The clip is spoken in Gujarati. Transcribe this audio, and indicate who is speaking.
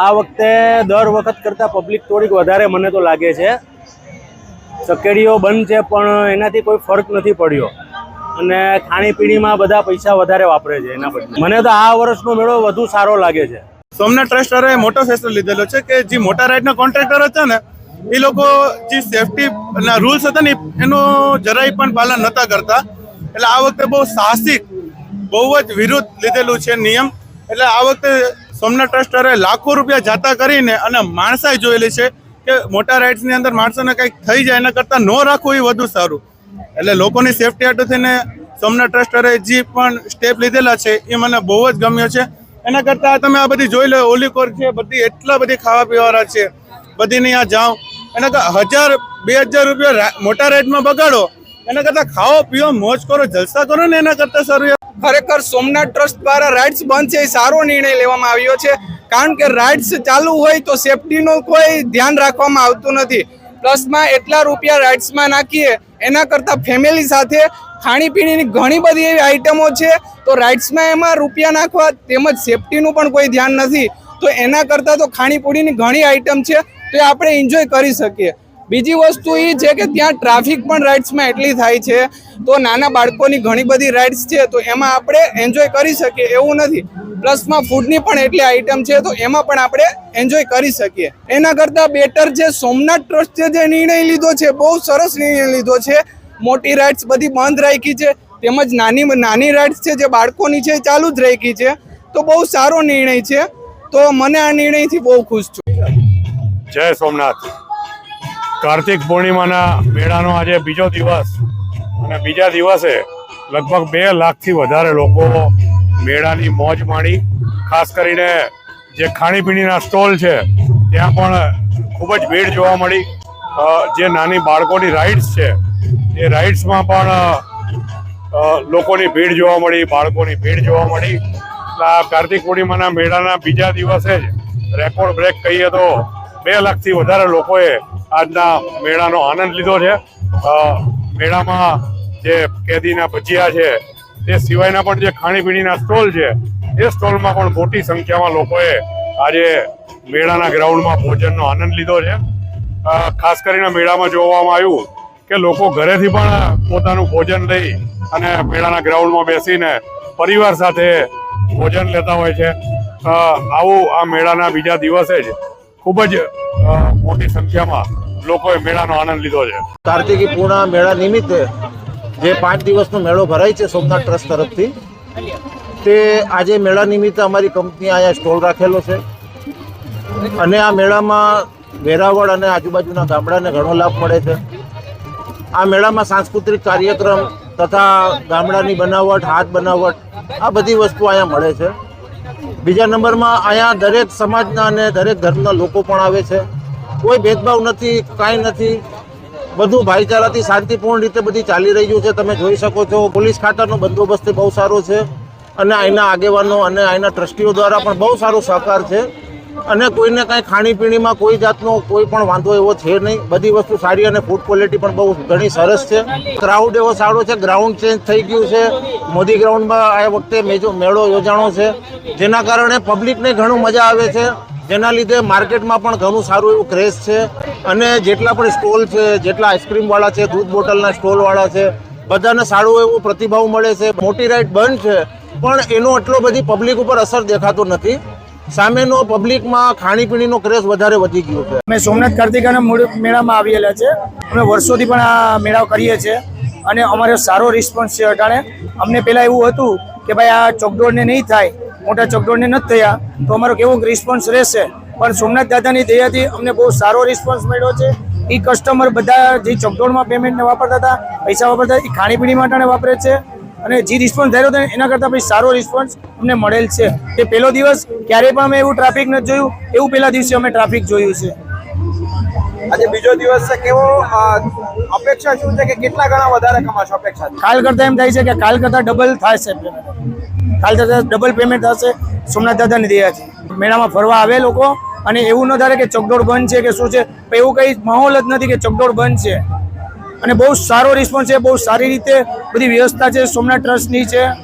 Speaker 1: આ વખતે દર વખત કરતાં પબ્લિક થોડીક વધારે મને તો લાગે છે. ચકેડીઓ બંધ છે, પણ એનાથી કોઈ ફરક નથી પડ્યો. અને ખાણીપીણીમાં બધા પૈસા વધારે વાપરે છે એના બદલે. મને તો આ વર્ષનો મેળો વધુ સારો લાગે છે.
Speaker 2: સોમનાથ ટ્રસ્ટરે મોટો ફેસલો લીધેલો છે કે જે મોટા રાઇડના કોન્ટ્રાક્ટર હતા ને, એ લોકો જે સેફટી ના રૂલ્સ હતા ને, એનું જરાય પણ પાલન નહોતા કરતા. એટલે આ વખતે બહુ સાહસિક, બહુ જ વિરુદ્ધ લીધેલું છે નિયમ. એટલે આ વખતે સોમનાથ ટ્રસ્ટરે લાખો રૂપિયા જાતા કરીને અને માણસાઈ જોયેલી છે કે મોટા રાઇડ્સની અંદર માણસોને કંઈક થઈ જાય એના કરતાં ન રાખવું એ વધુ સારું. એટલે લોકોની સેફટી હાટુ થઈને સોમનાથ ટ્રસ્ટરે જે પણ સ્ટેપ લીધેલા છે એ મને બહુ જ ગમ્યો છે. એના કરતાં તમે આ બધી જોઈ લો ઓલીકોર છે, બધી એટલા બધી ખાવા પીવાવાળા છે, બધીને આ જાઉં. એના હજાર, બે હજાર રૂપિયા મોટા રાઇડમાં બગાડો એના કરતાં ખાઓ, પીઓ, મોજ કરો, જલસા કરો ને એના કરતાં સારું
Speaker 3: ખરેખર સોમનાથ ટ્રસ્ટ દ્વારા રાઇડ્સ બંધ છે એ સારો નિર્ણય લેવામાં આવ્યો છે. કારણ કે રાઇડ્સ ચાલુ હોય તો સેફટીનું કોઈ ધ્યાન રાખવામાં આવતું નથી. પ્લસમાં એટલા રૂપિયા રાઇડ્સમાં નાખીએ, એના કરતાં ફેમિલી સાથે ખાણીપીણીની ઘણી બધી એવી આઇટમો છે. તો રાઇડ્સમાં એમાં રૂપિયા નાખવા તેમજ સેફટીનું પણ કોઈ ધ્યાન નથી. તો એના કરતાં તો ખાણીપીણીની ઘણી આઇટમ છે. તો આપણે એન્જોય કરી શકીએ. બીજી વસ્તુ એ છે કે ત્યાં ટ્રાફિક પણ રાઇડ્સમાં એટલી થાય છે. તો નાના બાળકોની ઘણી બધી રાઇડ્સ છે, તો એમાં આપણે એન્જોય કરી શકીએ એવું નથી. પ્લસમાં ફૂડની પણ એટલી આઇટમ છે, તો એમાં પણ આપણે એન્જોય કરી શકીએ. એના કરતાં બેટર છે, સોમનાથ ટ્રસ્ટે જે નિર્ણય લીધો છે, બહુ સરસ નિર્ણય લીધો છે. મોટી રાઇડ્સ બધી બંધ રાખી છે, તેમજ નાની નાની રાઇડ્સ છે જે બાળકોની છે ચાલુ જ રાખી છે. તો બહુ સારો નિર્ણય છે. તો મને આ નિર્ણયથી બહુ ખુશ છું.
Speaker 4: જય સોમનાથ. કાર્તિક પૂર્ણિમાના મેળાનો આજે બીજો દિવસ. અને બીજા દિવસે લગભગ બે લાખથી વધારે લોકો મેળાની મોજ માણી, ખાસ કરીને જે ખાણીપીણીના સ્ટોલ છે, ત્યાં પણ ખૂબ જ ભીડ જોવા મળી. જે નાની બાળકોની રાઇડ્સ છે, એ રાઇડ્સમાં પણ લોકોની ભીડ જોવા મળી, બાળકોની ભીડ જોવા મળી. એટલે આ કાર્તિક પૂર્ણિમાના મેળાના બીજા દિવસે જ રેકોર્ડ બ્રેક કહીએ તો બે લાખથી વધારે લોકોએ આજના મેળાનો આનંદ લીધો છે. મેળામાં જે કેદીના ભજીયા છે, તે સિવાયના પણ જે ખાણીપીણીના સ્ટોલ છે, એ સ્ટોલમાં પણ મોટી સંખ્યામાં લોકોએ આજે મેળાના ગ્રાઉન્ડમાં ભોજનનો આનંદ લીધો છે. ખાસ કરીને મેળામાં જોવામાં આવ્યું કે લોકો ઘરેથી પણ પોતાનું ભોજન લઈ અને મેળાના ગ્રાઉન્ડમાં બેસીને પરિવાર સાથે ભોજન લેતા હોય છે. આવું આ મેળાના બીજા દિવસે જ ખૂબ જ મોટી સંખ્યામાં લોકોએ મેળાનો આનંદ લીધો છે.
Speaker 5: કાર્તિકી પૂર્ણા મેળા નિમિત્તે જે પાંચ દિવસનો મેળો ભરાય છે સોમનાથ ટ્રસ્ટ તરફથી, તે આજે મેળા નિમિત્તે અમારી કંપની અહીંયા સ્ટોલ રાખેલો છે. અને આ મેળામાં વેરાવળ અને આજુબાજુના ગામડાને ઘણો લાભ મળે છે. આ મેળામાં સાંસ્કૃતિક કાર્યક્રમ તથા ગામડાની બનાવટ, હાથ બનાવટ, આ બધી વસ્તુ અહીંયા મળે છે. બીજા નંબરમાં અહીંયા દરેક સમાજના અને દરેક ધર્મના લોકો પણ આવે છે. કોઈ ભેદભાવ નથી, કાંઈ નથી. બધું ભાઈચારાથી શાંતિપૂર્ણ રીતે બધી ચાલી રહ્યું છે. તમે જોઈ શકો છો, પોલીસ ખાતાનો બંદોબસ્ત બહુ સારો છે અને અહીંના આગેવાનો અને અહીંના ટ્રસ્ટીઓ દ્વારા પણ બહુ સારો સહકાર છે. અને કોઈને કાંઈ ખાણીપીણીમાં કોઈ જાતનો કોઈ પણ વાંધો એવો છે નહીં. બધી વસ્તુ સારી અને ફૂડ ક્વોલિટી પણ બહુ ઘણી સરસ છે. ક્રાઉડ એવો સારો છે ગ્રાઉન્ડ ચેન્જ થઈ ગયું છે. મોદી ગ્રાઉન્ડમાં આ વખતે મેજો મેળો યોજાણો છે. જેના કારણે પબ્લિકને ઘણું મજા આવે છે. જેના લીધે માર્કેટમાં પણ ઘણું સારું એવું ક્રેઝ છે. અને જેટલા પણ સ્ટોલ છે, જેટલા આઈસ્ક્રીમવાળા છે, દૂધ બોટલના સ્ટોલવાળા છે, બધાને સારું એવું પ્રતિભાવ મળે છે. મોટી રાઈડ બંધ છે, પણ એનો એટલો બધી પબ્લિક ઉપર અસર દેખાતો નથી. સામેનો પબ્લિકમાં ખાણીપીણીનો ક્રેઝ વધારે વધી ગયો છે.
Speaker 6: અમે સોમનાથ કાર્તિકાના મૂળ મેળામાં આવેલા છે. અમે વર્ષોથી પણ આ મેળા કરીએ છીએ. અને અમારો સારો રિસ્પોન્સ છે. અટાણે અમને પહેલાં એવું હતું કે ભાઈ આ ચોકડોળને નહીં થાય. મોટા ચોકડોળને નથી થયા તો અમારો કેવો રિસ્પોન્સ રહેશે? પણ સોમનાથ દાદાની દયાથી અમને બહુ સારો રિસ્પોન્સ મળ્યો છે. એ કસ્ટમર બધા જે ચકડોળમાં પેમેન્ટને વાપરતા હતા પૈસા વાપરતા એ ખાણીપીણી માટે વાપરે છે. અને જે રિસ્પોન્સ થયો હતો એના કરતાં પછી સારો રિસ્પોન્સ અમને મળેલ છે. તે પહેલો દિવસ ક્યારેય પણ અમે એવું ટ્રાફિક નથી જોયું. એવું પહેલા દિવસે અમે ટ્રાફિક જોયું છે.
Speaker 3: આજે બીજો દિવસ છે કેવો અપેક્ષા શું છે કે કેટલા ગણા વધારે કમાશો અપેક્ષા
Speaker 6: કાલ કરતાં એમ થાય છે કે કાલ કરતાં ડબલ થાય પેમેન્ટ કાલ દાદા ડબલ પેમેન્ટ થશે સોમનાથ દાદાની છે મેળામાં ફરવા આવે લોકો, અને એવું ન થાય કે ચકડોળ બંધ છે કે શું છે, પણ એવું કંઈ માહોલ જ નથી કે ચકડોળ બંધ છે. અને બહુ સારો રિસ્પોન્સ છે, બહુ સારી રીતે બધી વ્યવસ્થા છે, સોમનાથ ટ્રસ્ટની છે.